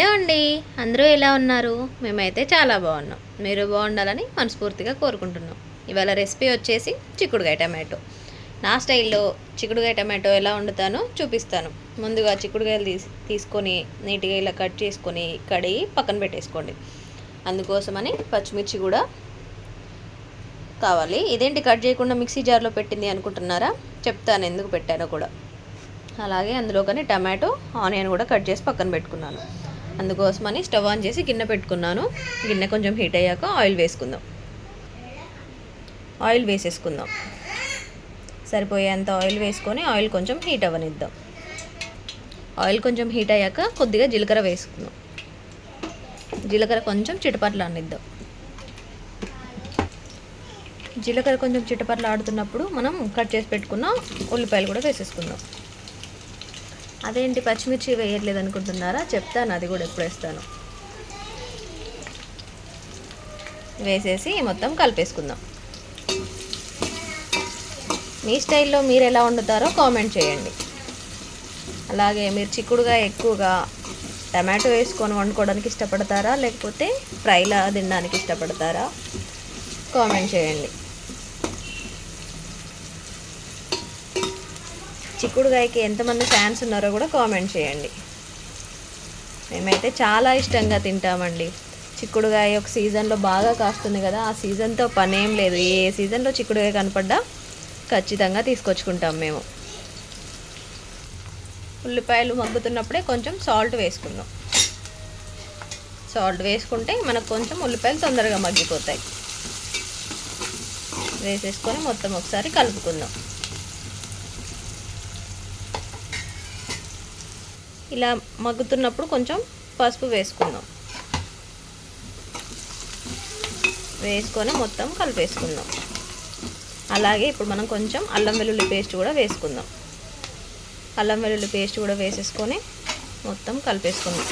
Hello అండి. అందరూ ఎలా ఉన్నారు? మేమైతే చాలా బాగున్నాం. మీరు బాగుండాలని మనస్ఫూర్తిగా కోరుకుంటున్నాం. ఇవాళ రెసిపీ వచ్చేసి చిక్కుడుగాయ టమాటో. నా స్టైల్లో చిక్కుడుగాయ టమాటో ఎలా వండుతానో చూపిస్తాను. ముందుగా చిక్కుడుగాయలు తీసి తీసుకొని నీట్గా ఇలా కట్ చేసుకొని కడిగి పక్కన పెట్టేసుకోండి. అందుకోసమని పచ్చిమిర్చి కూడా కావాలి. ఇదేంటి కట్ చేయకుండా మిక్సీ జార్లో పెట్టింది అనుకుంటున్నారా? చెప్తాను ఎందుకు పెట్టానో కూడా. అలాగే అందులో కానీ టమాటో ఆనియన్ కూడా కట్ చేసి పక్కన పెట్టుకున్నాను. అందుకోసమని స్టవ్ ఆన్ చేసి గిన్నె పెట్టుకున్నాను. గిన్నె కొంచెం హీట్ అయ్యాక ఆయిల్ వేసుకుందాం. ఆయిల్ వేసేసుకుందాం. సరిపోయేంత ఆయిల్ వేసుకొని ఆయిల్ కొంచెం హీట్ అవ్వనిద్దాం. ఆయిల్ కొంచెం హీట్ అయ్యాక కొద్దిగా జీలకర్ర వేసుకుందాం. జీలకర్ర కొంచెం చిటపట్లు అనిద్దాం జీలకర్ర కొంచెం చిటపట్లు ఆడుతున్నప్పుడు మనం కట్ చేసి పెట్టుకున్న ఉల్లిపాయలు కూడా వేసేసుకుందాం. అదేంటి పచ్చిమిర్చి వేయట్లేదు అనుకుంటున్నారా? చెప్తాను అది కూడా ఎప్పుడు వేస్తాను. వేసేసి మొత్తం కలిపేసుకుందాం. మీ స్టైల్లో మీరు ఎలా వండుతారో కామెంట్ చేయండి. అలాగే మీరు చిక్కుడుగా ఎక్కువగా టమాటో వేసుకొని వండుకోవడానికి ఇష్టపడతారా? లేకపోతే ఫ్రైలా తినడానికి ఇష్టపడతారా? కామెంట్ చేయండి. చిక్కుడుగాయకి ఎంతమంది ఫ్యాన్స్ ఉన్నారో కూడా కామెంట్ చేయండి. మేమైతే చాలా ఇష్టంగా తింటామండి. చిక్కుడుగాయ ఒక సీజన్లో బాగా కాస్తుంది కదా ఆ సీజన్తో పనేం లేదు. ఏ సీజన్లో చిక్కుడుగాయ కనపడ్డా ఖచ్చితంగా తీసుకొచ్చుకుంటాం మేము. ఉల్లిపాయలు మగ్గుతున్నప్పుడే కొంచెం సాల్ట్ వేసుకుందాం. సాల్ట్ వేసుకుంటే మనకు కొంచెం ఉల్లిపాయలు తొందరగా మగ్గిపోతాయి. వేసేసుకొని మొత్తం ఒకసారి కలుపుకుందాం. ఇలా మగ్గుతున్నప్పుడు కొంచెం పసుపు వేసుకుందాం. వేసుకొని మొత్తం కలిపేసుకుందాం. అలాగే ఇప్పుడు మనం కొంచెం అల్లం వెల్లుల్లి పేస్ట్ కూడా వేసుకుందాం. అల్లం వెల్లుల్లి పేస్ట్ కూడా వేసేసుకొని మొత్తం కలిపేసుకుందాం.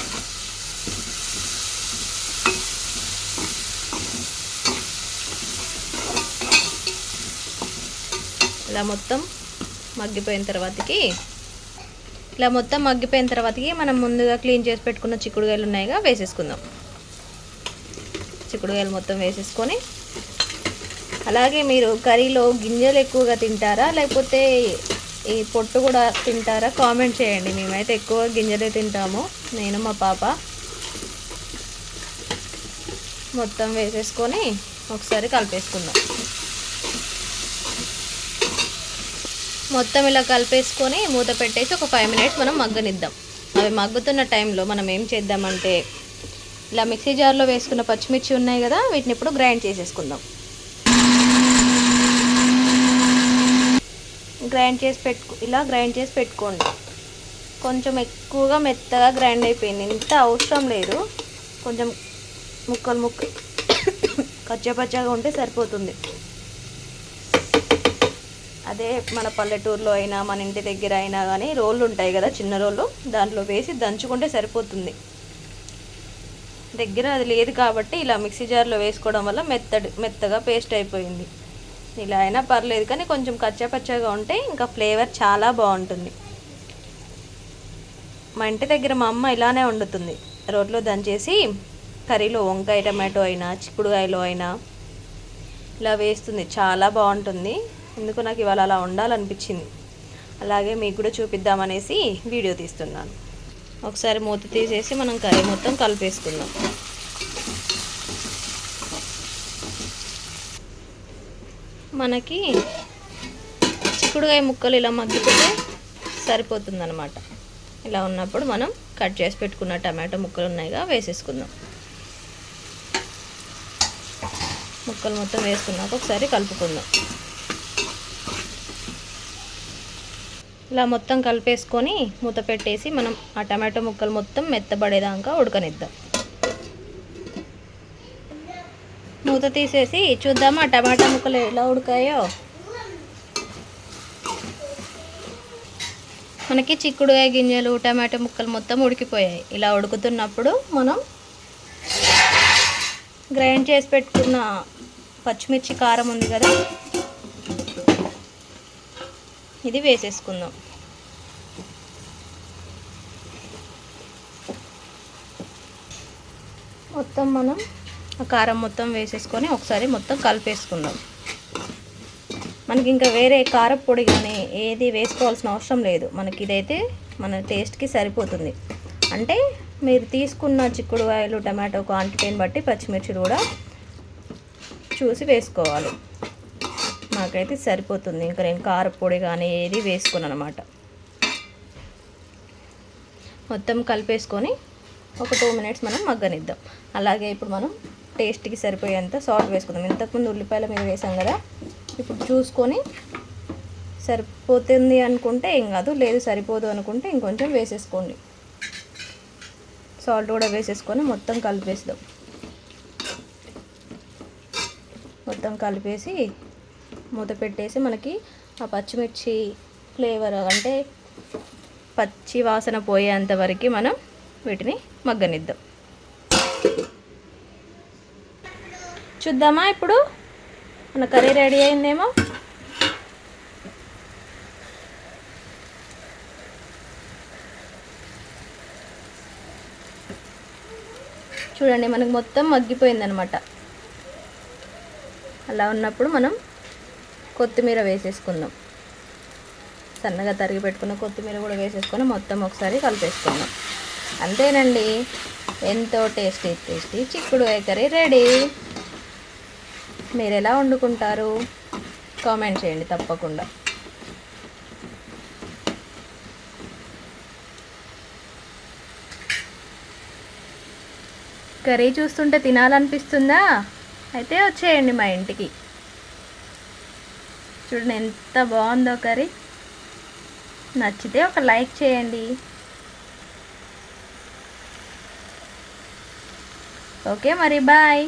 ఇలా మొత్తం మగ్గిపోయిన తర్వాతకి ఇలా మొత్తం మగ్గిపోయిన తర్వాతకి మనం ముందుగా క్లీన్ చేసి పెట్టుకున్న చిక్కుడుగాయలు ఉన్నాయిగా వేసేసుకుందాం. చిక్కుడుగాయలు మొత్తం వేసేసుకొని అలాగే మీరు కర్రీలో గింజలు ఎక్కువగా తింటారా లేకపోతే ఈ పొట్టు కూడా తింటారా కామెంట్ చేయండి. మేమైతే ఎక్కువ గింజలే తింటాము నేను మా పాప. మొత్తం వేసేసుకొని ఒకసారి కలిపేసుకుందాం. మొత్తం ఇలా కలిపేసుకొని మూత పెట్టేసి ఒక ఫైవ్ మినిట్స్ మనం మగ్గనిద్దాం. అవి మగ్గుతున్న టైంలో మనం ఏం చేద్దామంటే ఇలా మిక్సీ జార్లో వేసుకున్న పచ్చిమిర్చి ఉన్నాయి కదా వీటిని ఇప్పుడు గ్రైండ్ చేసేసుకుందాం. గ్రైండ్ చేసి పెట్టుకు ఇలా గ్రైండ్ చేసి పెట్టుకోండి. కొంచెం ఎక్కువగా మెత్తగా గ్రైండ్ అయిపోయింది. ఇంత అవసరం లేదు. కొంచెం ముక్కలు ముక్క కచ్చపచ్చగా ఉంటే సరిపోతుంది. అదే మన పల్లెటూరులో అయినా మన ఇంటి దగ్గర అయినా కానీ రోళ్ళు ఉంటాయి కదా చిన్న రోళ్ళు. దాంట్లో వేసి దంచుకుంటే సరిపోతుంది. దగ్గర అది లేదు కాబట్టి ఇలా మిక్సీ జార్లో వేసుకోవడం వల్ల మెత్తడి మెత్తగా పేస్ట్ అయిపోయింది. ఇలా అయినా పర్లేదు కానీ కొంచెం కచ్చాపచ్చాగా ఉంటే ఇంకా ఫ్లేవర్ చాలా బాగుంటుంది. మా ఇంటి దగ్గర మా అమ్మ ఇలానే వండుతుంది. రోడ్లో దంచేసి కర్రీలో వంకాయ టమాటో అయినా చిక్కుడుకాయలో అయినా ఇలా వేస్తుంది. చాలా బాగుంటుంది. ఎందుకు నాకు ఇవాళ అలా ఉండాలనిపించింది. అలాగే మీకు కూడా చూపిద్దామనేసి వీడియో తీస్తున్నాను. ఒకసారి మూత తీసేసి మనం కర్రీ మొత్తం కలిపేసుకుందాం. మనకి చిక్కుడుకాయ ముక్కలు ఇలా మగ్గిపోతే సరిపోతుందన్నమాట. ఇలా ఉన్నప్పుడు మనం కట్ చేసి పెట్టుకున్న టమాటో ముక్కలు ఉన్నాయిగా వేసేసుకుందాం. ముక్కలు మొత్తం వేసుకున్నాక ఒకసారి కలుపుకుందాం. ఇలా మొత్తం కలిపేసుకొని మూత పెట్టేసి మనం ఆ టమాటో ముక్కలు మొత్తం మెత్తబడేదాకా ఉడకనిద్దాం. మూత తీసేసి చూద్దాం ఆ టమాటా ముక్కలు ఎలా ఉడకాయో? మనకి చిక్కుడుకాయ గింజలు టమాటా ముక్కలు మొత్తం ఉడికిపోయాయి. ఇలా ఉడుకుతున్నప్పుడు మనం గ్రైండ్ చేసి పెట్టుకున్న పచ్చిమిర్చి కారం ఉంది కదా ఇది వేసేసుకుందాం. మొత్తం మనం ఆ కారం మొత్తం వేసేసుకొని ఒకసారి మొత్తం కలిపేసుకుందాం. మనకి ఇంకా వేరే కారపొడి కానీ ఏది వేసుకోవాల్సిన అవసరం లేదు. మనకి ఇదైతే మన టేస్ట్కి సరిపోతుంది. అంటే మీరు తీసుకున్న చిక్కుడుకాయలు టమాటో క్వాంటిటీని బట్టి పచ్చిమిర్చిలు కూడా చూసి వేసుకోవాలి. నాకైతే సరిపోతుంది. ఇంకా నేను కారపొడి కానీ ఏది వేసుకున్నాను అనమాట మొత్తం కలిపేసుకొని ఒక టూ మినిట్స్ మనం మగ్గనిద్దాం. అలాగే ఇప్పుడు మనం టేస్ట్కి సరిపోయేంత సాల్ట్ వేసుకుందాం. ఇంతకుముందు ఉల్లిపాయల మీద వేసాం కదా ఇప్పుడు చూసుకొని సరిపోతుంది అనుకుంటే ఏం కాదు లేదు సరిపోదు అనుకుంటే ఇంకొంచెం వేసేసుకోండి. సాల్ట్ కూడా వేసేసుకొని మొత్తం కలిపేస్తాం మొత్తం కలిపేసి మూత పెట్టేసి మనకి ఆ పచ్చిమిర్చి ఫ్లేవర్ అంటే పచ్చి వాసన పోయేంత వరకు మనం వీటిని మగ్గనిద్దాం. చూద్దామా ఇప్పుడు? మన కర్రీ రెడీ అయిందేమో? చూడండి మనకు మొత్తం మగ్గిపోయిందనమాట అలా ఉన్నప్పుడు మనం కొత్తిమీర వేసేసుకుందాం. సన్నగా తరిగి పెట్టుకున్న కొత్తిమీర కూడా వేసేసుకొని మొత్తం ఒకసారి కలిపేసుకుందాం. అంతేనండి. ఎంతో టేస్టీ టేస్టీ చిక్కుడు కర్రీ రెడీ. మీరు ఎలా వండుకుంటారు? కామెంట్ చేయండి తప్పకుండా. కర్రీ చూస్తుంటే తినాలనిపిస్తుందా? అయితే వచ్చేయండి మా ఇంటికి. చూడండి ఎంత బాగుందో కర్రీ. నచ్చితే ఒక లైక్ చేయండి. ఓకే మరి బాయ్.